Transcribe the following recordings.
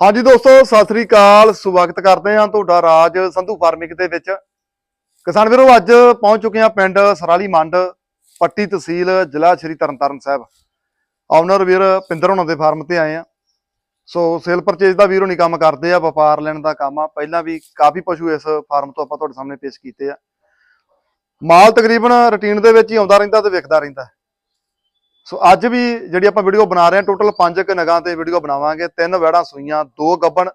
ਹਾਂਜੀ ਦੋਸਤੋ, ਸਤਿ ਸ੍ਰੀ ਅਕਾਲ। ਸਵਾਗਤ ਕਰਦੇ ਹਾਂ ਤੁਹਾਡਾ ਰਾਜ ਸੰਧੂ ਫਾਰਮਿੰਗ ਦੇ ਵਿੱਚ। ਕਿਸਾਨ ਵੀਰੋ, ਅੱਜ ਪਹੁੰਚ ਚੁੱਕੇ ਹਾਂ ਪਿੰਡ ਸਰਾਲੀ ਮੰਡ, ਪੱਟੀ ਤਹਿਸੀਲ, ਜ਼ਿਲ੍ਹਾ ਸ਼੍ਰੀ ਤਰਨਤਾਰਨ ਸਾਹਿਬ। ਆਨਰ ਵੀਰ ਪਿੰਦਰ ਹੋਣਾ ਦੇ ਫਾਰਮ ਤੇ ਆਏ ਆ ਸੋ ਸੇਲ ਪਰਚੇਜ ਦਾ ਵੀਰੋ ਨਹੀਂ ਕੰਮ ਕਰਦੇ ਆ, ਵਪਾਰ ਲੈਣ ਦਾ ਕੰਮ ਆ। ਪਹਿਲਾਂ ਵੀ ਕਾਫੀ ਪਸ਼ੂ ਇਸ ਫਾਰਮ ਤੋਂ ਆਪਾਂ ਤੁਹਾਡੇ ਸਾਹਮਣੇ ਪੇਸ਼ ਕੀਤੇ ਆ। ਮਾਲ ਤਕਰੀਬਨ ਰੁਟੀਨ ਦੇ ਵਿੱਚ ਹੀ ਆਉਂਦਾ ਰਹਿੰਦਾ ਤੇ ਵਿਕਦਾ ਰਹਿੰਦਾ। ਸੋ ਅੱਜ ਵੀ ਜਿਹੜੀ ਆਪਾਂ ਵੀਡੀਓ ਬਣਾ ਰਹੇ ਹਾਂ ਟੋਟਲ 5 ਕ ਨਗਾਂ ਤੇ ਵੀਡੀਓ ਬਣਾਵਾਂਗੇ। ਤਿੰਨ ਵੈੜਾਂ ਸੂਈਆਂ, ਦੋ ਗੱਬਣ।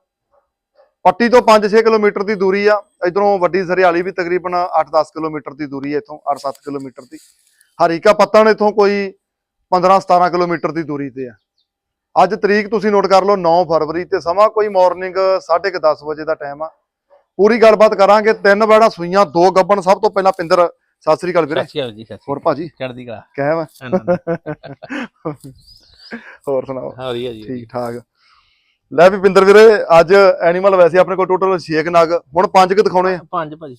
ਪੱਟੀ ਤੋਂ 5-6 ਕਿਲੋਮੀਟਰ ਦੀ ਦੂਰੀ ਆ। ਇਧਰੋਂ ਵੱਡੀ ਸਰਿਆਲੀ ਵੀ ਤਕਰੀਬਨ 8-10 ਕਿਲੋਮੀਟਰ ਦੀ ਦੂਰੀ ਹੈ ਇੱਥੋਂ 8-7 ਕਿਲੋਮੀਟਰ ਦੀ। ਹਰੀਕਾ ਪੱਤਣ ਇੱਥੋਂ ਕੋਈ 15-17 ਕਿਲੋਮੀਟਰ ਦੀ ਦੂਰੀ ਤੇ ਆ। ਅੱਜ ਤਰੀਕ ਤੁਸੀਂ ਨੋਟ ਕਰ ਲਓ 9 ਫਰਵਰੀ ਤੇ ਸਮਾਂ ਕੋਈ ਮਾਰਨਿੰਗ 10:30 ਵਜੇ ਦਾ ਟਾਈਮ ਆ। ਪੂਰੀ ਗੱਲਬਾਤ ਕਰਾਂਗੇ। ਤਿੰਨ ਵੈੜਾਂ ਸੂਈਆਂ, ਦੋ ਗੱਬਣ। ਸਭ ਤੋਂ ਪਹਿਲਾਂ ਪਿੰਦਰ ਸਤਿ ਸ੍ਰੀ ਅਕਾਲ ਵੀਰੇ। ਸਤਿ ਸ਼੍ਰੀ ਅਕਾਲ ਜੀ ਸਤਿ ਸ਼੍ਰੀ ਹੋਰ ਭਾਜੀ? ਚੜ੍ਹਦੀ ਕਲਾ। ਕਹਿ ਵਾ। ਹੋਰ ਸੁਣਾਓ? ਹਾਂ ਜੀ ਠੀਕ ਠਾਕ। ਲੈ ਵੀ ਪਿੰਦਰ ਵੀਰੇ ਅੱਜ ਐਨੀਮਲ ਵੈਸੇ ਆਪਣੇ ਕੋਲ ਟੋਟਲ 6 ਨਗ। ਹੁਣ 5 ਕ ਦਿਖਾਉਣੇ ਆ। ਪੰਜ ਭਾਜੀ।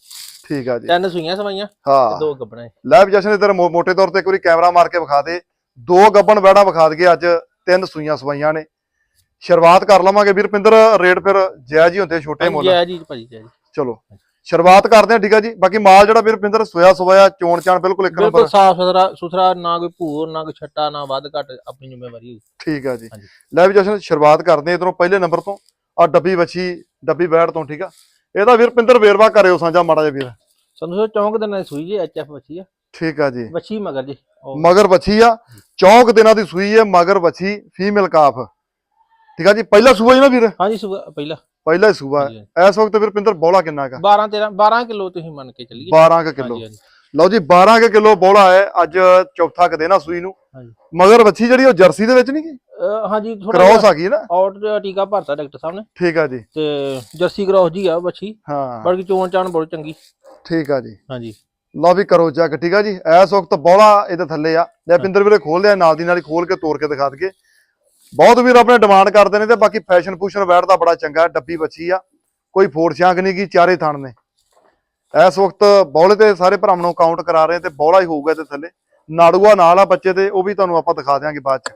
ਠੀਕ ਆ ਜੀ। ਤਿੰਨ ਸੂਈਆਂ ਸਵਾਈਆਂ ਹਾਂ। ਦੋ ਗੱਬਣਾ। ਲੈ ਵੀ ਜਸ਼ਨ ਇਧਰ ਮੋٹے ਤੌਰ ਤੇ ਇੱਕ ਵਾਰੀ ਕੈਮਰਾ ਮਾਰ ਕੇ ਵਿਖਾ ਦੇ। ਦੋ ਗੱਬਣ ਵੈੜਾਂ ਵਿਖਾ ਦਈਏ ਅੱਜ। ਤਿੰਨ ਸੂਈਆਂ ਸਵਾਈਆਂ ਨੇ। ਸ਼ੁਰੂਆਤ ਕਰ ਲਵਾਂਗੇ ਵੀਰ ਪਿੰਦਰ ਰੇਟ ਫਿਰ ਜਾਇਜ਼ ਹੀ ਹੁੰਦੇ ਛੋਟੇ ਮੁੱਲ। ਜੈ ਜੀ ਭਾਜੀ ਜੈ ਜੀ। ਚਲੋ। ਸ਼ੁਰੂਆਤ ਕਰਦੇ ਆ ਠੀਕ ਆ ਜੀ। ਬਾਕੀ ਮਾਲ ਜਿਹੜਾ ਵੀਰ ਪਿੰਦਰ ਸੋਇਆ ਸਵਾਇਆ ਚੋਣ ਚਾਣ ਬਿਲਕੁਲ ਇੱਕ ਬਿਲਕੁਲ ਨੰਬਰ। ਸਾਫ਼ ਸੁਥਰਾ ਸੁਥਰਾ ਨਾ ਕੋਈ ਭੂਰ ਨਾ ਕੋਈ ਛੱਟਾ ਨਾ ਵੱਧ ਘੱਟ ਆਪਣੀ ਜ਼ਿੰਮੇਵਾਰੀ ਹੋਊ। ਠੀਕ ਆ ਜੀ। ਹਾਂਜੀ। ਲੈ ਵੀ ਜਸ਼ਨ ਸ਼ੁਰੂਆਤ ਕਰਦੇ ਆ ਇਧਰੋਂ ਪਹਿਲੇ ਨੰਬਰ ਤੋਂ ਆ ਡੱਬੀ ਵੱਛੀ ਡੱਬੀ ਬੈੜ ਤੋਂ ਠੀਕ ਆ। ਇਹਦਾ ਵੀਰ ਪਿੰਦਰ ਵੇਰਵਾ ਕਰਿਓ ਸਾਂਝਾ ਮਾੜਾ ਜਿਹਾ ਵੀਰ। ਸਾਨੂੰ ਸੋ ਚੌਂਕ ਦਿਨਾਂ ਦੀ ਸੂਈ ਜੀ ਐਚਐਫ ਬੱਚੀ ਆ। ਠੀਕ ਆ ਜੀ। ਬੱਚੀ ਮਗਰ ਜੀ ਉਹ ਮਗਰ ਵੱਛੀ ਆ ਚੌਂਕ ਦਿਨਾਂ ਦੀ ਸੂਈ ਹੈ ਮਗਰ ਵੱਛੀ ਫੀਮੇਲ ਕਾਫ। ਠੀਕ ਆ ਜੀ ਪਹਿਲਾ ਸੂਆ ਹੀ ਨਾ ਵੀਰ? ਹਾਂਜੀ ਸੂਆ ਪਹਿਲਾ। ਪਹਿਲਾ ਹੀ ਸੂਆ ਹੈ। ਇਸ ਵਕਤ ਵੀਰ ਪਿੰਦਰ ਬੋਲਾ ਕਿੰਨਾ ਹੈਗਾ? 12 13 12 ਕਿਲੋ ਤੁਸੀਂ ਮੰਨ ਕੇ ਚੱਲੀਏ। 12 ਕ ਕਿਲੋ। ਹਾਂਜੀ, ਹਾਂਜੀ। ਲਓ ਜੀ 12 ਕ ਕਿਲੋ ਬੋਲਾ ਹੈ ਅੱਜ ਚੌਥਾ ਕ ਦੇਣਾ ਸੂਈ ਨੂੰ। ਹਾਂਜੀ। ਮਗਰ ਵੱਛੀ ਜਿਹੜੀ ਉਹ ਜਰਸੀ ਦੇ ਵਿੱਚ ਨਹੀਂ ਗਈ? ਅਹ ਹਾਂਜੀ ਥੋੜਾ ਕ੍ਰਾਸ ਆ ਗਈ ਨਾ? ਆਊਟ ਟੀਕਾ ਭਰਤਾ ਡਾਕਟਰ ਸਾਹਿਬ ਨੇ। ਠੀਕ ਆ ਜੀ। ਤੇ ਜਰਸੀ ਕ੍ਰਾਸ ਜੀ ਆ ਬੱਚੀ ਹਾਂ। ਬਾਕੀ ਚੋਣ ਚਾਣ ਬਹੁਤ ਚੰਗੀ। ਠੀਕ ਆ ਜੀ। ਹਾਂਜੀ। ਲਓ ਵੀ ਕਰੋ ਚੈੱਕ ਠੀਕ ਆ ਜੀ। ਇਸ ਵਕਤ ਬੋਲਾ ਇਹਦੇ ਥੱਲੇ ਆ। ਲੈ ਪਿੰਦਰ ਵੀਰੇ ਖੋਲ ਲਿਆ ਨਾਲ ਦੀ ਨਾਲ ਹੀ ਖੋਲ ਕੇ ਤੋੜ ਕੇ ਦਿਖਾ ਦਈਏ। ਬਹੁਤ ਵੀਰ ਆਪਣੇ ਡਿਮਾਂਡ ਕਰਦੇ ਨੇ ਤੇ ਬਾਕੀ ਫੈਸ਼ਨ ਫੂਸ਼ਨ ਬੈਠਦਾ ਬੜਾ ਚੰਗਾ ਡੱਬੀ ਬੱਚੀ ਆ। ਕੋਈ ਫੋੜ ਛਾਂਕ ਨਹੀਂ ਕੀ ਚਾਰੇ ਥਣ ਨੇ। ਇਸ ਵਕਤ ਬੌਲੇ ਤੇ ਸਾਰੇ ਭਰਾਵਾਂ ਨੂੰ ਕਾਊਂਟ ਕਰਾ ਰਹੇ ਤੇ ਬੌਲਾ ਹੀ ਹੋਊਗਾ ਤੇ ਥੱਲੇ। ਨਾੜੂਆ ਨਾਲ ਆ ਬੱਚੇ ਤੇ ਉਹ ਵੀ ਤੁਹਾਨੂੰ ਆਪਾਂ ਦਿਖਾ ਦਿਆਂਗੇ ਬਾਅਦ ਚ।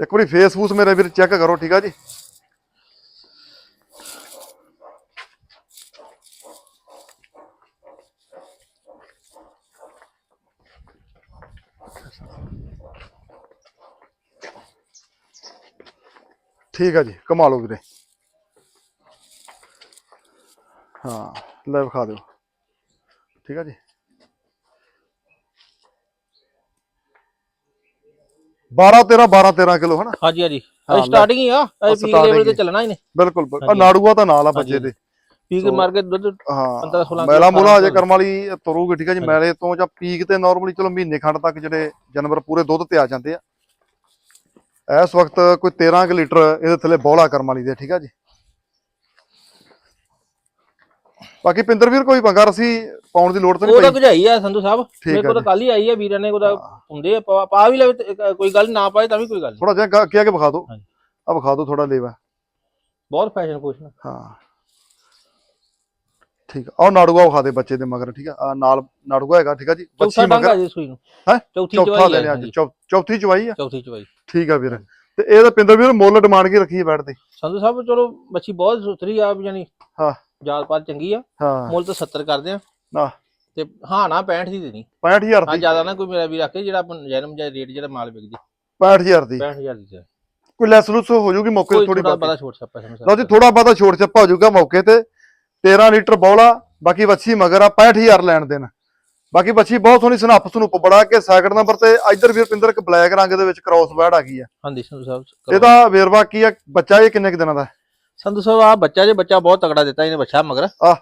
ਇੱਕ ਵਾਰੀ ਫੇਸ ਫੇਸਬੁੱਕ ਮੇਰੇ ਵੀਰ ਚੈੱਕ ਕਰੋ, ਠੀਕ ਆ ਜੀ? ਠੀਕ ਆ ਜੀ ਕਮਾ ਲਓ ਵੀਰੇ ਹਾਂ ਲੈ ਵਿਖਾ ਦਿਓ ਠੀਕ ਆ ਜੀ 12 13 12 13 ਕਿਲੋ ਹਨਾ ਹਾਂਜੀ ਹਾਂਜੀ ਹਾਂ, ਸਟਾਰਟਿੰਗ ਹੀ ਆ ਇਹ ਪੀਕ starting ਲੈਵਲ ਤੇ ਹੀ। ਚੱਲਣਾ ਹੀ ਨੇ ਬਿਲਕੁਲ ਬਿਲਕੁਲ। ਆਹ ਹਾਂਜੀ। ਨਾੜੂਆ ਤਾਂ ਨਾਲ ਆ ਬੱਚੇ। ਦੇ ਪੀਕ ਸੋ- ਮਾਰ ਕੇ ਦੁੱਧ ਹਾਂ 15 16 ਮੈਲਾ ਮੂਲਾ ਅਜੇ ਕਰਮ ਵਾਲੀ ਤੁਰੂਗੀ ਠੀਕ ਹੈ ਜੀ। ਮੈਲੇ ਤੋਂ ਜਾਂ ਪੀਕ ਤੇ ਨਾਰਮਲੀ ਚਲੋ ਮਹੀਨੇ ਖੰਡ ਤੱਕ ਜਿਹੜੇ ਜਾਨਵਰ ਪੂਰੇ ਦੁੱਧ ਤੇ ਆ ਜਾਂਦੇ ਆ ਇਸ ਵਕਤ ਕੋਈ 13 ਕੁ ਲੀਟਰ ਇਹਦੇ ਥੱਲੇ ਬੋਲਾ ਕਰਮ ਵਾਲੀ ਦੇ ਠੀਕ ਆ ਜੀ? ਬਾਕੀ ਪਿੰਦਰ ਵੀਰ ਕੋਈ ਪੰਗਾ ਰਸੀ ਪਾਉਣ ਦੀ ਲੋੜ ਤਾਂ ਉਹ ਨਹੀਂ ਤਾਂ ਪਈ? ਭਜਾਈ ਆ ਸੰਧੂ ਸਾਹਿਬ। ਮੇਰੇ ਆ ਕੋਲ ਤਾਂ। ਕੱਲ ਹੀ ਆਈ ਆ ਵੀਰਾਂ ਨੇ ਉਹਦਾ ਹੁੰਦੇ ਆ ਪਾ ਪਾ ਵੀ ਲਵੇ ਤੇ ਕੋਈ ਗੱਲ ਨਾ ਪਾਏ ਤਾਂ ਵੀ ਕੋਈ ਗੱਲ ਨੀ। ਥੋੜਾ ਜਿਹਾ ਗਾ- ਕਿਹਾ ਕਿ ਵਿਖਾ ਦਿਓ। ਹਾਂਜੀ। ਆ ਵਿਖਾ ਦਿਓ ਥੋੜਾ ਲੇਵਾ। ਬਹੁਤ ਫੈਸ਼ਨ ਕੁਸ਼ਨ ਹਾਂ। ਠੀਕ ਆ। ਆਹ ਨਾੜੂਆ ਵਿਖਾ ਦੇ ਬੱਚੇ ਦੇ ਮਗਰ ਠੀਕ ਆ। ਆਹ ਨਾਲ ਨਾੜੂਆ ਹੈਗਾ ਠੀਕ ਆ ਜੀ? ਚੌਥਾ ਬੱਚੀ ਡੰਗਾ ਮਗਰ। ਜੀ ਸੂਈ ਨੂੰ। ਹੈਂ? ਚੌਥੀ ਚੌਥਾ ਚਵਾਈ ਲੈਣੇ ਆ ਅੱਜ ਚੌ- ਚੌਥੀ ਚਵਾਈ ਆ? ਚੌਥੀ ਚਵਾਈ। ਠੀਕ ਆ ਵੀਰ। ਤੇ ਇਹਦਾ ਪਿੰਦਰ ਵੀਰ ਮੁੱਲ ਡਿਮਾਂਡ ਕੀ ਰੱਖੀ ਹੈ ਬੈਠ ਦੀ? ਸੰਧੂ ਸਾਹਿਬ ਚਲੋ ਬੱਚੀ ਬਹੁਤ ਸੁਥਰੀ ਆ ਜਾਨੀ ਹਾਂ। ਜਾਤ ਪਾਤ ਚੰਗੀ ਆ। ਹਾਂ। ਮੁੱਲ ਤਾਂ 70 ਕਰਦੇ ਆ। ਨਾ। ਤੇ ਹਾਂ ਨਾ 65 ਦੀ ਦੇਣੀ। 65000 ਹਾਂ ਦੀ। ਜ਼ਿਆਦਾ ਨਾ ਕੋਈ ਮੇਰਾ ਵੀ ਰੱਖੇ ਜਿਹੜਾ ਆਪਾਂ ਜਨਮ ਜਾਂ ਰੇਟ ਜਿਹੜਾ ਮਾਲ ਵਿਕਦੀ। 65000 ਦੀ। 65000 ਦੀ। ਕੋਈ ਲੈਸ ਲੁਸ ਹੋ ਜੂਗੀ ਮੌਕੇ ਤੇ ਕੋਈ ਥੋੜੀ ਥੋੜਾ ਬਾਤ ਬੜਾ ਛੋਟ ਛਾਪਾ ਸੰਧੂ ਲਓ ਜੀ ਥੋੜਾ ਬਾਤਾ ਛੋੜ ਛੱਪਾ ਹੋ ਜੂਗਾ ਮੌਕੇ ਤੇ। 13 ਲੀਟਰ ਬੌਲਾ ਬਾਕੀ ਵੱਛੀ ਮਗਰ ਆ 65000 ਲੈਣ ਦੇਣ। ਬਾਕੀ ਵੱਛੀ ਬਹੁਤ ਸੋਹਣੀ ਸਨੱਪ ਸਨੂਪ ਬੜਾ ਕੇ ਸੈਕਿੰਡ ਨੰਬਰ ਤੇ ਇਧਰ ਵੀਰ ਪਿੰਦਰ ਇੱਕ ਬਲੈਕ ਰੰਗ ਦੇ ਵਿੱਚ ਕ੍ਰਾਸ ਬੈੜ ਆ ਗਈ ਆ। ਹਾਂਜੀ ਸੰਧੂ ਸਾਹਿਬ। ਇਹਦਾ ਵੇਰਵਾ ਕੀ ਆ? ਬੱਚਾ ਇਹ ਕਿੰਨੇ ਕੁ ਦਿਨਾਂ ਦਾ? ਸੰਧੂ ਸਾਹਿਬ ਆ ਬੱਚਾ ਜੇ ਬੱਚਾ ਬਹੁਤ ਤਕੜਾ ਦਿੱਤਾ ਇਹਨੇ ਬੱਚਾ ਮਗਰ। ਆਹ।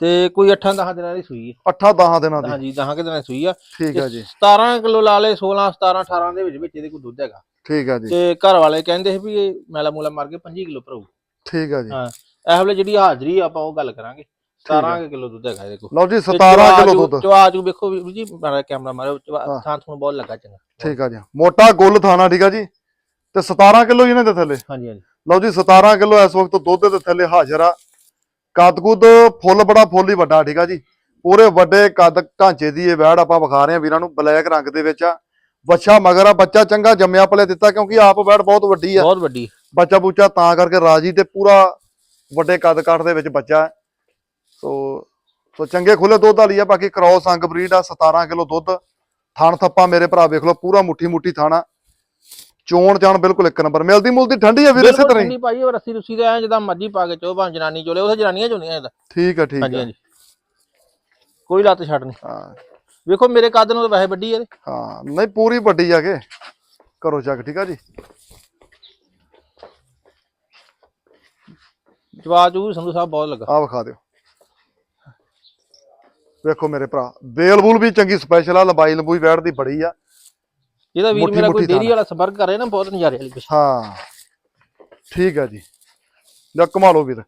ਤੇ ਕੋਈ 8 10 ਦਿਨਾਂ ਦੀ ਸੂਈ ਹੈ ਅੱਠਾਂ 10 ਦਿਨਾਂ ਦੀ। ਹਾਂਜੀ 10 ਕਿ ਦਿਨਾਂ ਦੀ ਸੂਈ ਆ। ਠੀਕ ਆ ਜੀ। 17 ਕਿਲੋ ਲਾ ਲੇ 16 17 18 ਦੇ ਵਿੱਚ ਵਿੱਚ ਇਹਦੇ ਕੋਈ ਦੁੱਧ ਹੈਗਾ। ਠੀਕ ਆ ਜੀ। ਤੇ ਘਰ ਵਾਲੇ ਕਹਿੰਦੇ ਸੀ ਵੀ ਇਹ ਮੈਲਾ ਮੂਲਾ ਮਾਰ ਕੇ 25 ਕਿਲੋ ਭਰਾਊ। ਠੀਕ ਆ ਜੀ। ਹਾਂ। ਇਹ ਵੇਲੇ ਜਿਹੜੀ ਹਾਜ਼ਰੀ ਆ, ਆਪਾਂ ਉਹ ਗੱਲ ਕਰਾਂਗੇ। 17 ਕਿਲੋ ਦੁੱਧ ਹੈਗਾ ਇਹਦੇ ਕੋਲ। ਲਓ ਜੀ ਤੇ 17 ਚਵਾ ਕਿਲੋ ਦੁੱਧ। ਚਵਾ ਚੂ ਵੇਖੋ ਵੀਰ ਜੀ ਮਾਰਾ ਕੈਮਰਾ ਮਾਰੋ ਹਾਂ। ਥਾਂ ਤੁਹਾਨੂੰ ਬਹੁਤ ਲੱਗਾ ਚੰਗਾ। ਠੀਕ ਆ ਜੀ। ਮੋਟਾ ਗੁੱਲ ਥਾਣਾ ਠੀਕ ਆ ਜੀ। ਤੇ 17 ਕਿਲੋ ਇਹਨਾਂ ਦੇ ਥੱਲੇ। ਹਾਂਜੀ ਹਾਂਜੀ। ਲਓ ਜੀ 17 ਕਿਲੋ ਇਸ ਵਕਤ ਦੁੱਧ ਦੇ ਥੱਲੇ ਹਾਜ਼ਰ ਆ। ਕੱਦ-ਕੁੱਦ ਫੁੱਲ ਬੜਾ ਫੁੱਲ ਹੀ ਵੱਡਾ ਠੀਕ ਆ ਜੀ। ਪੂਰੇ ਵੱਡੇ ਕੱਦ ਢਾਂਚੇ ਦੀ ਇਹ ਵੈੜ ਆਪਾਂ ਵਿਖਾ ਰਹੇ ਆ ਵੀਰਾਂ ਨੂੰ ਬਲੈਕ ਰੰਗ ਦੇ ਵਿੱਚ ਆ। ਬੱਚਾ ਮਗਰ ਆ ਬੱਚਾ ਚੰਗਾ ਜੰਮਿਆ ਪਲੇ ਦਿੱਤਾ ਕਿਉਂਕਿ ਆਪ ਵੈੜ ਬਹੁਤ ਵੱਡੀ ਆ। ਬਹੁਤ ਵੱਡੀ। ਬੱਚਾ ਬੂਚਾ ਤਾਂ ਕਰਕੇ ਰਾਜੀ ਤੇ ਪੂਰਾ ਵੱਡੇ ਕੱਦ ਕਾਠ ਦੇ ਵਿੱਚ ਬੱਚਾ ਹੈ। ਸੋ ਸੋ ਚੰਗੇ ਖੁੱਲੇ ਦੁੱਧ ਵਾਲੀ ਆ ਬਾਕੀ ਕ੍ਰੋਸ ਅੰਗ ਬਰੀਡ ਆ 17 ਕਿਲੋ ਦੁੱਧ। ਥਣ ਥੱਪਾ ਮੇਰੇ ਭਰਾ ਵੇਖ ਲਓ ਪੂਰਾ ਮੁੱਠੀ ਮੁੱਠੀ ਥਾਣਾ ਚੋਣ ਜਾਣ ਬਿਲਕੁਲ ਇੱਕ ਨੰਬਰ। ਮਿਲਦੀ ਮੁਲਦੀ ਠੰਡੀ ਆ ਵੀਰ ਇਸੇ ਤਰ੍ਹਾਂ ਹੀ। ਨਹੀਂ ਭਾਈ ਉਹ ਰੱਸੀ ਰੁੱਸੀ ਦੇ ਐ ਜਦਾਂ ਮਰਜ਼ੀ ਪਾ ਕੇ ਚੋ ਭਾਂ ਜਨਾਨੀ ਚੋਲੇ ਉਹ ਜਨਾਨੀਆਂ ਚੋਂਦੀਆਂ ਇਹਦਾ। ਠੀਕ ਆ ਠੀਕ ਹਾਂਜੀ ਆ। ਹਾਂਜੀ ਕੋਈ ਲੱਤ ਛੱਡ ਨਹੀਂ। ਹਾਂ। ਵੇਖੋ ਮੇਰੇ ਕੱਦ ਨੂੰ ਤਾਂ ਵੈਸੇ ਵੱਡੀ ਹੈ ਹਾਂ ਨਹੀਂ ਪੂਰੀ ਵੱਡੀ ਆ ਕੇ। ਕਰੋ ਚੱਕ ਠੀਕ ਆ ਜੀ? ਜਵਾਜ ਸੰਧੂ ਸਾਹਿਬ ਬਹੁਤ ਲੱਗਾ। ਆ ਵਿਖਾ ਦਿਓ। ਵੇਖੋ ਮੇਰੇ ਭਰਾ ਬੇਲ ਬੂਲ ਵੀ ਚੰਗੀ ਸਪੈਸ਼ਲ ਆ ਲੰਬਾਈ ਲੰਬੂਈ ਵੈੜ ਦੀ ਬੜੀ ਆ। ਜਿਹਦਾ ਵੀਰ ਮੇਰਾ ਕੋਈ ਡੇਰੀ ਵਾਲਾ ਸੰਪਰਕ ਕਰੇ ਨਾ ਬਹੁਤ ਨਜ਼ਾਰੇ ਵਾਲੀ ਹਾਂ ਠੀਕ ਆ ਜੀ। ਲੈ ਕਮਾ ਲਓ ਵੀਰ।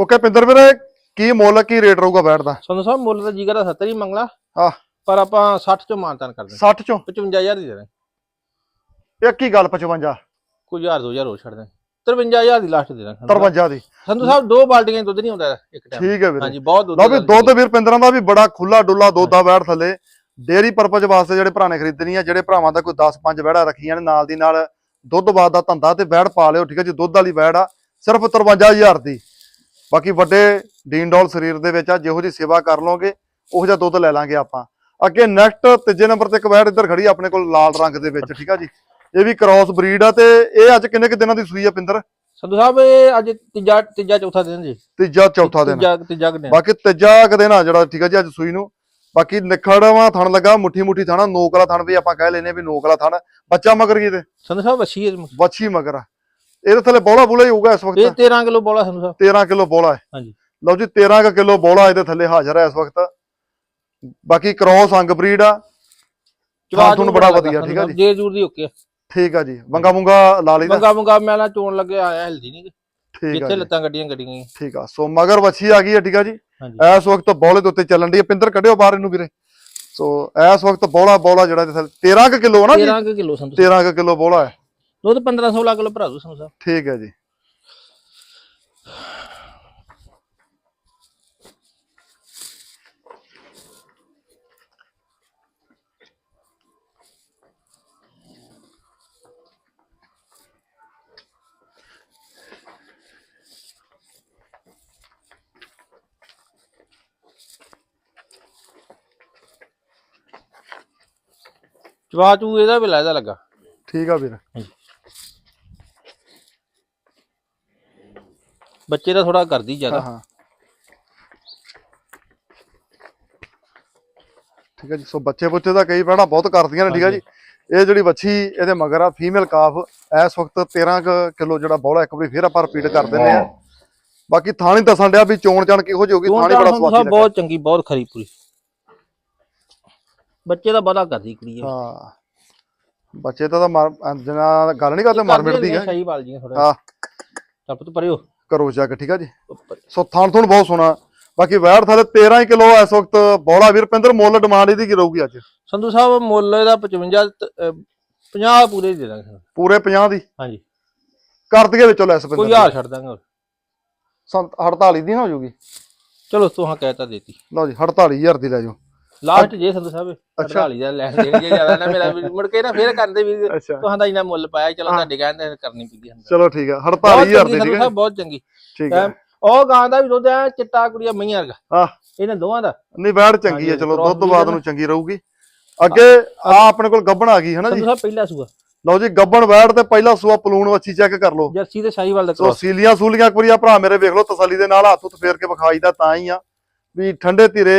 ਓਕੇ ਪਿੰਦਰ ਵੀਰੇ ਕੀ ਮੁੱਲ ਕੀ ਰੇਟ ਰਹੂਗਾ ਬੈਠ ਦਾ? ਸੰਧੂ ਸਾਹਿਬ ਮੁੱਲ ਤਾਂ ਜੀਗਾ ਦਾ 70 ਹੀ ਮੰਗਲਾ। ਹਾਂ ਪਰ ਆਪਾਂ 60 ਚੋਂ ਮਾਨਤਾਨ ਕਰ ਦਿੰਦੇ 60 ਚੋਂ? 55000 ਦੀ ਦੇ ਦਾਂਗੇ ਇੱਕ ਹੀ ਗੱਲ 55 ਕੋਈ 1000 2000 ਹੋਰ ਛੱਡ ਦਾਂਗੇ 53000 ਦੀ ਲਾਸਟ ਦੇ ਦਾਂਗੇ 53 ਦੀ। ਸੰਧੂ ਸਾਹਿਬ ਦੋ ਬਾਲਟੀਆਂ ਦੁੱਧ ਨਹੀਂ ਹੁੰਦਾ ਇੱਕ ਟਾਈਮ ਠੀਕ ਹੈ ਵੀਰੇ। ਹਾਂਜੀ ਬਹੁਤ ਦੁੱਧ ਲਓ ਵੀ ਦਾ ਦੁੱਧ ਵੀਰ ਪਿੰਦਰਾਂ ਦਾ ਵੀ ਬੜਾ ਖੁੱਲਾ ਡੁੱਲਾ ਦੁੱਧ ਆ ਵੈੜ ਥੱਲੇ। ਡੇਅਰੀ ਪਰਪਸ ਵਾਸਤੇ ਜਿਹੜੇ ਭਰਾ ਨੇ ਖਰੀਦਣੀ ਆ ਜਿਹੜੇ ਭਰਾਵਾਂ ਦਾ ਕੋਈ 10-5 ਵੈੜਾਂ ਰੱਖੀਆਂ ਨੇ ਨਾਲ ਦੀ ਨਾਲ ਦੁੱਧ ਬਾਦ ਦਾ ਧੰਦਾ ਤੇ ਵੈੜ ਪਾ ਲਿਓ ਠੀਕ ਹੈ ਜੀ ਦੁੱਧ ਵਾਲੀ ਵੈੜ ਆ। ਸਿਰਫ 53000 ਦੀ। ਬਾਕੀ ਵੱਡੇ ਡੀਨ ਡੋਲ ਸਰੀਰ ਦੇ ਵਿੱਚ ਆ ਜਿਹੋ ਜੀ ਸੇਵਾ ਕਰ ਲਓਗੇ ਉਹੋ ਜਿਹਾ ਦੁੱਧ ਲੈ ਲਾਂਗੇ ਆਪਾਂ। ਅੱਗੇ ਨੈਕਸਟ ਤੀਜੇ ਨੰਬਰ ਤੇ ਇੱਕ ਵੈੜ ਇੱਧਰ ਖੜੀ ਆ ਆਪਣੇ ਕੋਲ ਲਾਲ ਰੰਗ ਦੇ ਵਿੱਚ ਠੀਕ ਆ ਜੀ? ਇਹ ਵੀ ਕ੍ਰਾਸ ਬਰੀਡ ਆ ਤੇ ਇਹ ਅੱਜ ਕਿੰਨੇ ਕਿ ਦਿਨਾਂ ਦੀ ਸੂਈ ਆ ਪਿੰਦਰ? ਸੰਧੂ ਸਾਹਿਬ ਇਹ ਅੱਜ ਤੀਜਾ ਤੀਜਾ ਚੌਥਾ ਦਿਨ ਜੀ। ਤੀਜਾ ਚੌਥਾ ਦਿਨ। ਤੀਜਾ ਤੀਜਾ ਕੁ ਦਿਨ। ਬਾਕੀ ਤੀਜਾ ਕਦੇ ਨਾ ਜਿਹੜਾ ਠੀਕ ਹੈ ਜੀ ਅੱਜ ਸੂਈ ਨੂੰ। ਬਾਕੀ ਨਿਖੜਵਾ ਥਣ ਲੱਗਾ ਮੁੱਠੀ ਮੁੱਠੀ ਥਾਣਾ ਨੋਕ ਵਾਲਾ ਥਣ ਵੀ ਆਪਾਂ ਕਹਿ ਲੈਨੇ ਵੀ ਨੋਕ ਵਾਲਾ ਥਣ। ਬੱਚਾ ਮਗਰ ਕੀ ਤੇ ਸੰਧੂ ਸਾਹਿਬ ਵੱਛੀ ਹੈ ਵੱਛੀ ਮਗਰ ਆ। ਇਹਦੇ ਥੱਲੇ ਬੋਲਾ ਬੋਲਾ ਹੀ ਹੋਊਗਾ ਇਸ ਇਹ ਵਕਤ 13 ਕਿਲੋ ਬੋਲਾ ਸੰਧੂ ਸਾਹਿਬ 13 ਕਿਲੋ ਬੋਲਾ ਹੈ। ਹਾਂਜੀ। ਲਓ ਜੀ 13 ਕਿਲੋ ਬੋਲਾ ਇਹਦੇ ਥੱਲੇ ਹਾਜ਼ਰ ਹੈ ਇਸ ਵਕਤ। ਬਾਕੀ ਕ੍ਰੋਸ ਅੰਗ ਬਰੀਡ ਆ। ਜਵਾਬ ਤੁਹਾਨੂੰ ਬੜਾ ਵਧੀਆ, ਠੀਕ ਆ ਜੀ। ਜੇ ਜੂਰ ਦੀ ਓਕੇ ਠੀਕ ਆ ਜੀ। ਵੰਗਾ ਮੁੰਗਾ ਲਾ ਲਈਦਾ। ਮੰਗਾ ਮੰਗਾ ਮੈਂ ਨਾ ਚੋਣ ਲੱਗੇ ਆਇਆ ਹਿਲਦੀ ਨਹੀਂ ਠੀਕ ਆ ਜਿੱਥੇ ਜੀ। ਲੱਤਾਂ ਗੱਡੀਆਂ ਗੱਡੀਆਂ ਠੀਕ ਆ। ਸੋ ਮਗਰ ਵੱਛੀ ਆ ਗਈ ਹੈ ਠੀਕ ਆ ਜੀ। ਹਾਂਜੀ। ਇਸ ਵਕਤ ਬੋਲੇ ਦੇ ਉੱਤੇ ਚੱਲਣ ਦੀ ਹੈ। ਪਿੰਦਰ ਕੱਢਿਓ ਬਾਹਰ ਇਹਨੂੰ ਵੀਰੇ। ਸੋ ਇਸ ਵਕਤ ਬੋਲਾ ਬੋਲਾ ਜਿਹੜਾ ਇਹਦੇ ਥੱਲੇ 13 ਕੁ ਕਿਲੋ ਨਾ ਜੀ? 13 ਕਿਲੋ ਸੰਧੂ ਸਾਹਿਬ 13 ਕੁ ਕਿਲੋ ਬੋਲਾ ਹੈ। ਦੁੱਧ 15 16 ਕਿਲੋ ਭਰਾ ਦੂ ਸਾਹਿਬ ਠੀਕ ਹੈ ਜੀ। ਚਵਾ ਚੂ ਇਹਦਾ ਵੀ ਲੈਦਾ ਲੱਗਾ। ਠੀਕ ਆ ਵੀਰ। ਬੱਚੇ ਦਾ ਥੋੜਾ ਕਰਦੀ ਹਾਂ ਜ਼ਿਆਦਾ। ਹਾਂ ਠੀਕ ਹੈ ਜੀ ਸੋ ਬੱਚੇ ਬੁੱਚੇ ਦਾ ਕਈ ਭੈਣਾਂ ਬਹੁਤ ਕਰਦੀਆਂ ਨੇ ਠੀਕ ਹੈ ਜੀ। ਇਹ ਜਿਹੜੀ ਵੱਛੀ ਇਹਦੇ ਮਗਰ ਆ ਫੀਮੇਲ ਕਾਫ ਇਸ ਵਕਤ 13 ਕਿਲੋ ਜਿਹੜਾ ਬੋਲਾ ਇੱਕ ਵਾਰੀ ਫੇਰ ਆਪਾਂ ਰਿਪੀਟ ਕਰ ਦਿੰਦੇ ਆ ਬਾਕੀ ਥਾਣੀ ਦੱਸਣ ਡਿਆ ਵੀ ਚੋਣ ਚਾਣ ਕਿਹੋ ਜਿਹੀ ਹੋਗੀ ਥਾਣੀ ਬੜਾ ਸੰਧੂ ਸਵਾਦੀ ਲੱਗਾ। ਬਹੁਤ ਚੰਗੀ ਬਹੁਤ ਖਰੀ ਪੂਰੀ। ਬੱਚੇ ਦਾ ਬੜਾ ਕਰਦੀ ਕੁੜੀ ਇਹ। ਹਾਂ। ਬੱਚੇ ਤਾਂ ਤਾਂ ਮਰ ਜਨਾ ਗੱਲ ਨਹੀਂ ਕਰਦੇ ਮਰ ਮਿਟਦੀ ਹੈ। ਸਹੀ ਬਾਲ ਜੀਆਂ ਥੋੜਾ ਹਾਂ। ਚੱਪ ਤੋਂ ਪਰਿਓ ਕਰੋ ਜਾ ਕੇ ਠੀਕ ਆ ਜੀ? ਸੋ ਥਣ ਥੁਣ ਬਹੁਤ ਸੋਹਣਾ। ਬਾਕੀ ਵੈੜ ਥਲੇ 13 ਕਿਲੋ ਇਸ ਵਕਤ ਬੋਲਾ। ਵੀਰ ਪਿੰਦਰ ਮੁੱਲ ਡਿਮਾਂਡ ਇਹਦੀ ਕੀ ਰਹੂਗੀ ਅੱਜ? ਸੰਧੂ ਸਾਹਿਬ ਮੁੱਲ ਇਹਦਾ 55 ਤ- ਅਹ 50 ਪੂਰੇ ਦੇ ਦਾਂਗੇ ਪੂਰੇ 50 ਦੀ? ਹਾਂਜੀ। ਕਰ ਦਈਏ ਵਿੱਚੋਂ ਲੈਸ ਕੋਈ ਪਿੰਦਰ ਹਾਰ ਛੱਡ ਦਾਂਗੇ। ਸੰਤ 48 ਦੀ ਨਾ ਹੋ ਜੂਗੀ। ਚਲੋ ਤੁਹਾਂ ਕਹਿਤਾ ਦੇਤੀ। ਲਓ ਜੀ 48000 ਦੀ ਲੈ ਜਾਓ। ਲਾਸਟ ਜੇ ਸੰਧੂ ਸਾਹਿਬ ਅੱਛਾ। 48 ਦਾ ਲੈਣ ਦੇਣ ਜੇ ਜ਼ਿਆਦਾ ਨਾ ਮੇਰਾ ਵੀ ਮੁੜ ਕੇ ਨਾ ਫੇਰ ਕਰਦੇ ਵੀ ਤੁਹਾਂ ਦਾ ਇੰਨਾ ਮੁੱਲ ਪਾਇਆ ਚਲੋ ਤੁਹਾਡੇ ਕਹਿੰਦੇ ਕਰਨੀ ਪੈਂਦੀ ਹੈ। ਚਲੋ ਠੀਕ ਆ ਬਹੁਤ 48000 ਚੰਗੀ ਦੀ ਠੀਕ ਹੈ ਬਹੁਤ ਚੰਗੀ। ਠੀਕ ਹੈ ਉਹ ਗਾਂ ਦਾ ਵੀ ਦੁੱਧ ਐ ਚਿੱਟਾ ਕੁੜੀਆ ਮਈਆਂ ਵਰਗਾ। ਹਾਂ। ਇਹਨਾਂ ਦੋਵਾਂ ਦਾ। ਨਹੀਂ ਵੈੜ ਚੰਗੀ ਹੈ ਚਲੋ ਦੁੱਧ ਬਾਦ ਹੈ ਨੂੰ। ਚੰਗੀ ਰਹੂਗੀ। ਅੱਗੇ ਆ ਆਪਣੇ ਕੋਲ ਗੱਬਣ ਆ ਗਈ ਹੈ ਨਾ ਜੀ ਸਾਹਿਬ ਪਹਿਲਾ ਸੂਆ। ਲਓ ਜੀ ਗੱਬਣ ਵੈੜ ਤੇ ਪਹਿਲਾ ਸੂਆ ਪਲੂਣ ਵੱਛੀ ਚੈੱਕ ਕਰ ਲਓ। ਜਰਸੀ ਤੇ ਸ਼ਾਹੀਵਾਲ ਦਾ ਸੋ ਕ੍ਰੋਸ ਸੀਲੀਆਂ ਸੂਲੀਆਂ ਇੱਕ ਵਾਰੀ ਆ ਭਰਾ ਮੇਰੇ ਵੇਖ ਲਓ ਤਸੱਲੀ ਦੇ ਨਾਲ ਹੱਥ ਉੱਤ ਫੇਰ ਕੇ ਵਿਖਾਈਦਾ ਤਾਂ ਹੀ ਆ। ਵੀ ਠੰਡੇ ਧੀਰੇ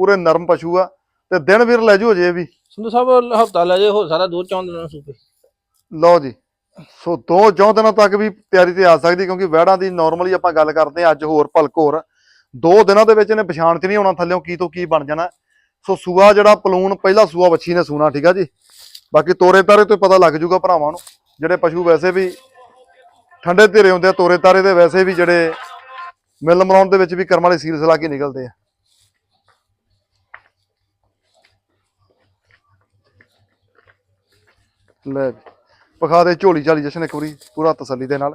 ਪੂਰੇ ਨਰਮ ਪਸ਼ੂ ਆ ਤੇ ਦਿਨ ਵੀਰ ਲੈ ਜੂ ਜੇ ਵੀ। ਸੰਧੂ ਸਾਹਿਬ ਹਫਤਾ ਲੈ ਜੇ ਹੋ ਸਾਰਾ ਦੋ ਚੌਂ ਦਿਨਾਂ ਸੂਪੇ। ਲਓ ਜੀ ਸੋ ਦੋ ਚੌਂ ਦਿਨਾਂ ਤੱਕ ਵੀ ਤਿਆਰੀ ਤੇ ਆ ਸਕਦੀ ਕਿਉਂਕਿ ਵੈੜਾਂ ਦੀ ਨਾਰਮਲੀ ਆਪਾਂ ਗੱਲ ਕਰਦੇ ਆ ਅੱਜ ਹੋਰ ਭਲਕ ਹੋਰ। ਦੋ ਦਿਨਾਂ ਦੇ ਵਿੱਚ ਇਹਨੇ ਪਛਾਣ ਚ ਨਹੀਂ ਆਉਣਾ ਥੱਲਿਓਂ ਕੀ ਤੋਂ ਕੀ ਬਣ ਜਾਣਾ। ਸੋ ਸੂਆ ਜਿਹੜਾ ਪਲੂਣ ਪਹਿਲਾ ਸੂਆ ਵੱਛੀ ਨੇ ਸੂਣਾ ਠੀਕ ਆ ਜੀ? ਬਾਕੀ ਤੋਰੇ ਤਾਰੇ ਤੋਂ ਪਤਾ ਲੱਗ ਜੂਗਾ ਭਰਾਵਾਂ ਨੂੰ। ਜਿਹੜੇ ਪਸ਼ੂ ਵੈਸੇ ਵੀ ਠੰਡੇ ਧੀਰੇ ਹੁੰਦੇ ਆ ਤੋਰੇ ਤਾਰੇ ਦੇ ਵੈਸੇ ਵੀ ਜਿਹੜੇ ਮਿਲ ਮਰਾਉਣ ਦੇ ਵਿੱਚ ਵੀ ਕਰਮ ਵਾਲੇ ਸੀਲ ਸਲਾ ਕੇ ਨਿਕਲਦੇ ਆ। ਲੈ। ਵਿਖਾ ਦੇ ਝੋਲੀ ਝਾਲੀ ਜਸ਼ਨ ਇੱਕ ਵਾਰੀ ਪੂਰਾ ਤਸੱਲੀ ਦੇ ਨਾਲ।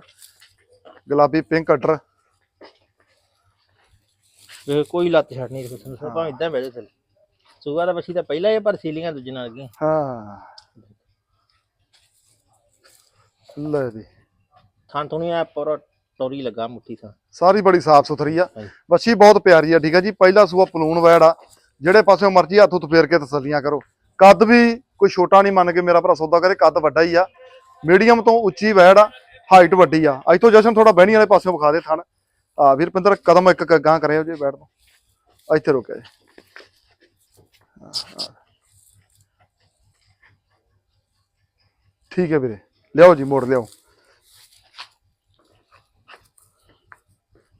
ਗੁਲਾਬੀ ਪਿੰਕ ਕਟਰ ਵੇ ਕੋਈ ਲੱਤ ਛੱਡ ਨਹੀਂ ਰੱਖੋ ਸੰਧੂ ਸਾਹਿਬ ਭਾਵੇਂ ਇਦਾਂ ਬਹਿ ਜਾ ਥੱਲੇ ਸੂਆ ਦਾ ਬੱਚੀ ਤਾਂ ਪਹਿਲਾਂ ਹੀ ਆ, ਪਰ ਸੀਲੀਆਂ ਦੂਜੇ ਨਾਲ ਗਈਆਂ। ਹਾਂ। ਲੈ ਵੀ। ਥਾਂ ਤੋਂ ਨਹੀਂ ਆ ਪਰ ਟੋਰੀ ਲੱਗਾ ਮੁੱਠੀ ਥਾਂ। ਸਾਰੀ ਬੜੀ ਸਾਫ਼ ਸੁਥਰੀ ਆ। ਵੱਛੀ ਬਹੁਤ ਪਿਆਰੀ ਆ ਠੀਕ ਆ ਜੀ। ਪਹਿਲਾ ਸੂਆ ਪਲੂਣ ਵੈੜ ਆ। ਜਿਹੜੇ ਪਾਸਿਓਂ ਮਰਜ਼ੀ ਹੱਥ ਉੱਤ ਫੇਰ ਕੇ ਤਸੱਲੀਆਂ ਕਰੋ। ਕੱਦ ਵੀ ਕੋਈ ਛੋਟਾ ਨਹੀਂ ਮੰਨ ਕੇ ਮੇਰਾ ਭਰਾ ਸੌਦਾ ਕਰੇ, ਕੱਦ ਵੱਡਾ ਹੀ ਆ। ਮੀਡੀਅਮ ਤੋਂ ਉੱਚੀ ਵੈੜ ਆ ਹਾਈਟ ਵੱਡੀ ਆ। ਅੱਜ ਤੋਂ ਜਸ਼ਨ ਥੋੜਾ ਬਹਿਣੀ ਵਾਲੇ ਪਾਸੇ ਵਿਖਾ ਦੇ ਥਣ। ਆ ਵੀਰਪਿੰਦਰ, ਕਦਮ ਇੱਕ ਕ- ਕਰਿਓ ਜੇ ਵੈੜ ਤੋਂ। ਇੱਥੇ ਰੁਕਿਆ ਜੀ। ਠੀਕ ਹੈ ਵੀਰੇ। ਲਿਆਓ ਜੀ, ਮੋੜ ਲਿਆਓ।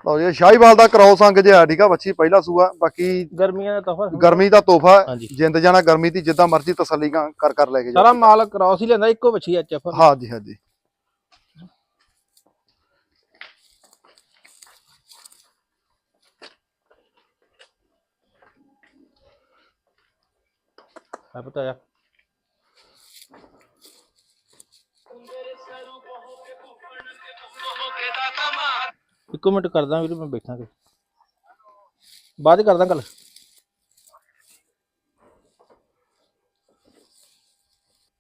ਲਓ ਜੀ ਸ਼ਾਹੀਵਾਲ ਦਾ ਕ੍ਰੋਸ ਅੰਗ ਜਿਹਾ ਠੀਕ ਆ ਬੱਚੀ ਪਹਿਲਾ ਸੂਆ ਬਾਕੀ ਗਰਮੀਆਂ ਦਾ ਤੋਹਫਾ ਗਰਮੀ ਦਾ ਤੋਹਫਾ ਹਾਂਜੀ। ਜਿੰਦ ਜਾਣਾ ਗਰਮੀ ਦੀ ਜਿੱਦਾਂ ਮਰਜ਼ੀ ਤਸੱਲੀ ਕਰ ਕਰ ਲੈ ਕੇ ਜਾ ਸਾਰਾ ਮਾਲ ਕ੍ਰਾਸ ਹੀ ਲੈਂਦਾ ਇੱਕੋ ਬੱਚੀ ਐਚ ਐਫ ਹਾਂਜੀ ਹਾਂਜੀ। ਆ ਪਤਾ ਆ। ਇੱਕੋ ਮਿੰਟ ਕਰਦਾ ਵੀਰ ਮੈਂ ਬੈਠਾ ਕੇ। ਬਾਅਦ 'ਚ ਕਰਦਾ ਗੱਲ।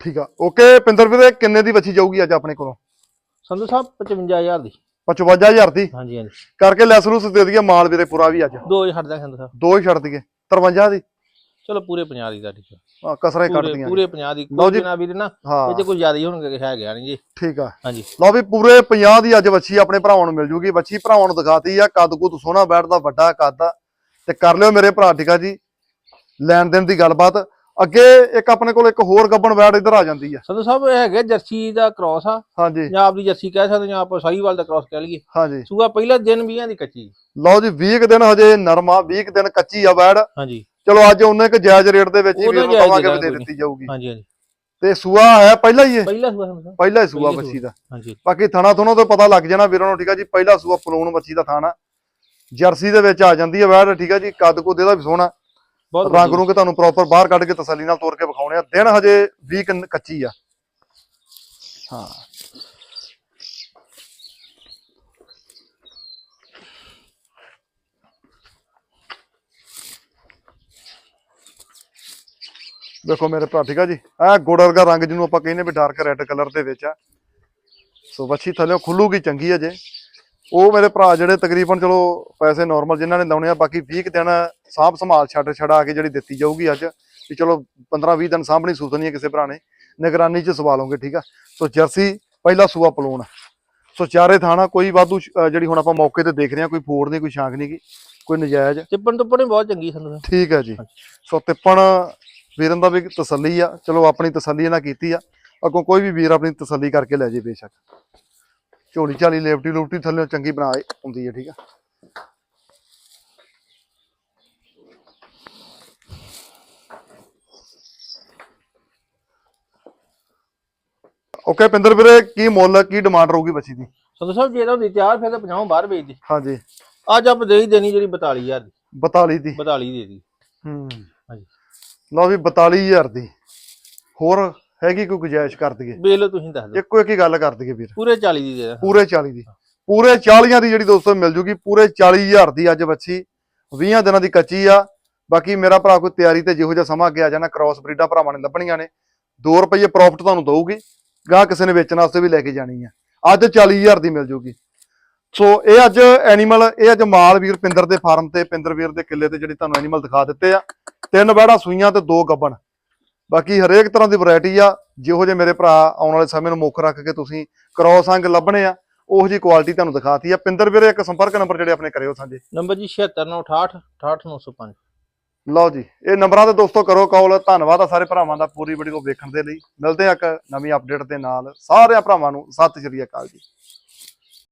ਠੀਕ ਆ। ਓਕੇ ਪਿੰਦਰ ਵੀਰੇ ਕਿੰਨੇ ਦੀ ਬੱਚੀ ਜਾਊਗੀ ਅੱਜ ਆਪਣੇ ਕੋਲੋਂ? ਸੰਧੂ ਸਾਹਿਬ 55000 ਦੀ। 55000 ਦੀ? ਹਾਂਜੀ ਹਾਂਜੀ। ਕਰਕੇ ਲੈਸ ਲੂਸ ਦੇ ਦਈਏ ਮਾਲ ਵੀਰੇ ਪੂਰਾ ਵੀ ਅੱਜ। ਦੋ ਹੀ ਛੱਡਦਾ ਸੰਧੂ ਸਾਹਿਬ। ਦੋ ਹੀ ਛੱਡ ਦਈਏ। 53 ਦੀ? ਚਲੋ ਪੂਰੇ 50 ਦੀ ਠੀਕ ਹੈ ਕਸਰੇ ਕੱਢ ਪੂਰੇ ਦੀਆਂ ਪੂਰੇ 50 ਦੀ। ਲਓ ਜੀ। ਕੋਈ ਨਾ ਵੀਰ ਨਾ ਹਾਂ। ਇਹ ਤੇ ਕੋਈ ਜ਼ਿਆਦਾ ਹੀ ਹੋਣਗੇ ਹੈ ਗਿਆ ਨਹੀਂ ਜੀ। ਠੀਕ ਆ। ਹਾਂਜੀ। ਲਓ ਵੀ ਪੂਰੇ 50 ਦੀ ਅੱਜ ਬੱਚੀ ਆਪਣੇ ਭਰਾਵਾਂ ਨੂੰ ਮਿਲ ਜੂਗੀ। ਬੱਚੀ ਭਰਾਵਾਂ ਨੂੰ ਦਿਖਾਤੀ ਆ ਕੱਦ ਕੁੱਦ ਸੋਹਣਾ ਬੈਠਦਾ ਵੱਡਾ ਕੱਦ ਆ। ਤੇ ਕਰ ਲਿਓ ਮੇਰੇ ਭਰਾ ਠੀਕ ਆ ਜੀ। ਲੈਣ ਦੇਣ ਦੀ ਗੱਲਬਾਤ। ਅੱਗੇ ਇੱਕ ਆਪਣੇ ਕੋਲ ਇੱਕ ਹੋਰ ਗੱਬਣ ਬੈੜ ਇੱਧਰ ਆ ਜਾਂਦੀ ਆ। ਸੰਧੂ ਸਾਹਿਬ ਇਹ ਹੈਗੇ ਜਰਸੀ ਦਾ ਕ੍ਰਾਸ ਆ। ਹਾਂਜੀ। ਜਾਂ ਆਪਦੀ ਜਰਸੀ ਕਹਿ ਸਕਦੇ ਜਾਂ ਆਪਾਂ ਸਾਹੀਵਾਲ ਦਾ ਕ੍ਰਾਸ ਕਹਿ ਲਈਏ। ਹਾਂਜੀ। ਸੂਆ ਪਹਿਲਾ ਦਿਨ 20 ਦੀ ਕੱਚੀ। ਲਓ ਜੀ 20 ਕੁ ਦਿਨ ਹਜੇ ਨਰਮਾ 20 ਕੁ ਦਿਨ ਕੱਚੀ ਆ ਬੈੜ ਹਾਂਜੀ। ਚਲੋ ਅੱਜ ਉਹਨੇ ਇੱਕ ਜਾਇਜ਼ ਰੇਟ ਦੇ ਵਿੱਚ ਹੀ ਉਹਨੇ ਕਵਾਂਗੇ ਵੀ ਦੇ ਦਿੱਤੀ ਜਾਊਗੀ। ਹਾਂਜੀ ਹਾਂਜੀ। ਤੇ ਸੂਆ ਹੈ ਪਹਿਲਾ ਹੀ ਇਹ? ਪਹਿਲਾ ਸੂਆ ਸਾਹਿਬ ਪਹਿਲਾ ਹੀ ਸੂਆ ਬੱਚੀ ਦਾ। ਹਾਂਜੀ। ਬਾਕੀ ਥਣਾ ਥਣੋਂ ਤੋਂ ਪਤਾ ਲੱਗ ਜਾਣਾ ਵੀਰਾਂ ਨੂੰ ਠੀਕ ਆ ਜੀ? ਪਹਿਲਾ ਸੂਆ ਪਲੂਣ ਬੱਚੀ ਦਾ ਥਾਣਾ। ਜਰਸੀ ਦੇ ਵਿੱਚ ਆ ਜਾਂਦੀ ਹੈ ਵੈੜ ਠੀਕ ਆ ਜੀ? ਕੱਦ ਕੁੱਦ ਇਹਦਾ ਵੀ ਸੋਹਣਾ। ਰੰਗ। ਨੂੰ ਕਿ ਤੁਹਾਨੂੰ ਪ੍ਰੋਪਰ ਬਾਹਰ ਕੱਢ ਕੇ ਤਸੱਲੀ ਨਾਲ ਤੋੜ ਕੇ ਵਿਖਾਉਣੇ ਆ। ਦਿਨ ਹਜੇ 20 ਕੁ ਕੱਚੀ ਆ। ਹਾਂ। ਦੇਖੋ ਮੇਰੇ ਭਰਾ ਠੀਕ ਆ ਜੀ? ਆ ਗੁੜ ਵਰਗਾ ਰੰਗ ਜਿਹਨੂੰ ਆਪਾਂ ਕਹਿੰਦੇ ਵੀ ਡਾਰਕ ਰੈੱਡ ਕਲਰ ਦੇ ਵਿੱਚ ਆ। ਸੋ ਵੱਛੀ ਥੱਲੇ ਖੁੱਲੂਗੀ ਚੰਗੀ ਆ ਜੇ। ਉਹ ਮੇਰੇ ਭਰਾ ਜਿਹੜੇ ਤਕਰੀਬਨ ਚਲੋ ਪੈਸੇ ਨਾਰਮਲ ਜਿਨ੍ਹਾਂ ਨੇ ਲਾਉਣੇ ਆ ਬਾਕੀ 20 ਕੁ ਦਿਨ ਸਾਂਭ ਸੰਭਾਲ ਛੱਡ ਛੜਾ ਕੇ ਜਿਹੜੀ ਦਿੱਤੀ ਜਾਊਗੀ ਅੱਜ ਵੀ ਚਲੋ 15 20 ਦਿਨ ਸਾਂਭਣੀ ਸੂਤਨੀ ਹੈ ਕਿਸੇ ਭਰਾ ਨੇ ਨਿਗਰਾਨੀ ਚ ਸਵਾ ਲਓਗੇ ਠੀਕ ਆ? ਸੋ ਜਰਸੀ ਪਹਿਲਾ ਸੂਆ ਪਲੂਣ। ਸੋ ਚਾਰੇ ਥਾਣਾ ਕੋਈ ਵਾਧੂ ਜਿਹੜੀ ਹੁਣ ਆਪਾਂ ਮੌਕੇ ਤੇ ਦੇਖ ਰਹੇ ਹਾਂ ਕੋਈ ਫੋੜ ਨਹੀਂ ਕੋਈ ਸ਼ਾਂਕ ਨਹੀਂ ਕੋਈ ਨਜਾਇਜ਼। ਚਿੱਪਣ ਤੋਂ ਪਣੇ ਬਹੁਤ ਚੰਗੀ ਸਾਹਿਬ ਠੀਕ ਹੈ ਜੀ। ਸੋ ਤਿੱਪਣ ਵੀਰਨ ਦਾ ਵੀ ਤਸੱਲੀ ਆ। ਚਲੋ ਆਪਣੀ ਤਸੱਲੀ ਨਾਲ ਕੀਤੀ ਆ। ਅੱਗੋਂ ਕੋਈ ਵੀ ਵੀਰ ਆਪਣੀ ਤਸੱਲੀ ਕਰਕੇ ਲੈ ਜੇ ਬੇਸ਼ੱਕ। ਝੋਲੀ ਝਾਲੀ ਲੇਪਟੀ ਲੂਪਟੀ ਥੱਲੇ ਚੰਗੀ ਬਣਾ ਹੁੰਦੀ ਹੈ ਠੀਕ ਆ। ਓਕੇ ਪਿੰਦਰ ਵੀਰੇ ਕੀ ਮੁੱਲ ਕੀ ਡਿਮਾਂਡ ਰਹੂਗੀ ਬੱਚੀ ਦੀ? ਸੰਧੂ ਸਾਹਿਬ ਜੇ ਤਾਂ ਹੁੰਦੀ ਤਿਆਰ ਫਿਰ ਤਾਂ 50 ਬਾਹਰ ਵੇਚ ਦੇ ਹਾਂਜੀ। ਅੱਜ ਆਪ ਦੇ ਹੀ ਦੇਣੀ ਜਿਹੜੀ 42000 ਦੀ। 42 ਦੀ। 42 ਦੇ ਦੀ। ਹੂੰ। ਹਾਂਜੀ। ਲਓ ਵੀ 42000 ਦੀ। ਹੋਰ ਹੈਗੀ ਕੋਈ ਗੁਜਾਇਸ਼ ਕਰ ਦਈਏ? ਲਓ ਤੁਸੀਂ ਦੱਸ ਦਿਓ। ਇੱਕੋ ਇੱਕ ਹੀ ਗੱਲ ਕਰ ਦਈਏ ਵੀਰ। ਪੂਰੇ 40 ਦੀ ਦੇ ਦਾਂ। ਪੂਰੇ 40 ਦੀ। ਪੂਰੇ 40 ਦੀ ਜਿਹੜੀ ਦੋਸਤੋ ਮਿਲ ਜੂਗੀ ਪੂਰੇ 40000 ਦੀ ਅੱਜ ਬੱਚੀ। 20 ਦਿਨਾਂ ਦੀ ਕੱਚੀ ਆ। ਬਾਕੀ ਮੇਰਾ ਭਰਾ ਕੋਈ ਤਿਆਰੀ ਤੇ ਜਿਹੋ ਜਿਹਾ ਸਮਾਂ ਅੱਗੇ ਆ ਜਾਣਾ ਕ੍ਰਾਸ ਬਰੀਡਾਂ ਭਰਾਵਾਂ ਨੇ ਲੱਭਣੀਆਂ ਨੇ। 2 ਰੁਪਏ ਪ੍ਰੋਫਿਟ ਤੁਹਾਨੂੰ ਦਊਗੀ। ਗਾਹ ਕਿਸੇ ਨੇ ਵੇਚਣ ਵਾਸਤੇ ਵੀ ਲੈ ਕੇ ਜਾਣੀ ਆ। ਅੱਜ 40000 ਦੀ ਮਿਲ ਜੂਗੀ। ਸੋ ਇਹ ਅੱਜ ਐਨੀਮਲ ਇਹ ਅੱਜ ਮਾਲ ਵੀਰ ਪਿੰਦਰ ਦੇ ਫਾਰਮ ਤੇ ਪਿੰਦਰ ਵੀਰ ਦੇ ਕਿੱਲੇ ਤੇ ਜਿਹੜੇ ਤੁਹਾਨੂੰ ਐਨੀਮਲ ਦਿਖਾ ਦਿੱਤੇ ਆ। ਤਿੰਨ ਬੈੜਾ ਸੂਈਆਂ ਤੇ ਦੋ ਗੱਬਣ। ਬਾਕੀ ਹਰੇਕ ਤਰ੍ਹਾਂ ਦੀ ਵੈਰਾਈਟੀ ਆ। ਜਿਹੋ ਜਿਹੇ ਮੇਰੇ ਭਰਾ ਆਉਣ ਵਾਲੇ ਸਮੇਂ ਨੂੰ ਮੁੱਖ ਰੱਖ ਕੇ ਤੁਸੀਂ ਕ੍ਰਾਸ ਅੰਗ ਲੱਭਣੇ ਆ ਉਹੋ ਜੀ ਕੁਆਲਿਟੀ ਤੁਹਾਨੂੰ ਦਿਖਾਤੀ ਆ। ਪਿੰਦਰ ਵੀਰੇ ਇੱਕ ਸੰਪਰਕ ਨੰਬਰ ਜਿਹੜੇ ਆਪਣੇ ਕਰਿਓ ਸਾਂਝੇ। ਨੰਬਰ ਜੀ 76968 68905 ਲਓ ਜੀ ਇਹ ਨੰਬਰਾਂ ਤੇ ਦੋਸਤੋ ਕਰੋ ਕਾਲ। ਧੰਨਵਾਦ ਆ ਸਾਰੇ ਭਰਾਵਾਂ ਦਾ ਪੂਰੀ ਵੀਡੀਓ ਵੇਖਣ ਦੇ ਲਈ। ਮਿਲਦੇ ਆ ਇੱਕ ਨਵੀਂ ਅਪਡੇਟ ਦੇ ਨਾਲ। ਸਾਰਿਆਂ ਭਰਾਵਾਂ ਨੂੰ ਸਤਿ ਸ਼੍ਰੀ ਅਕਾਲ ਜੀ।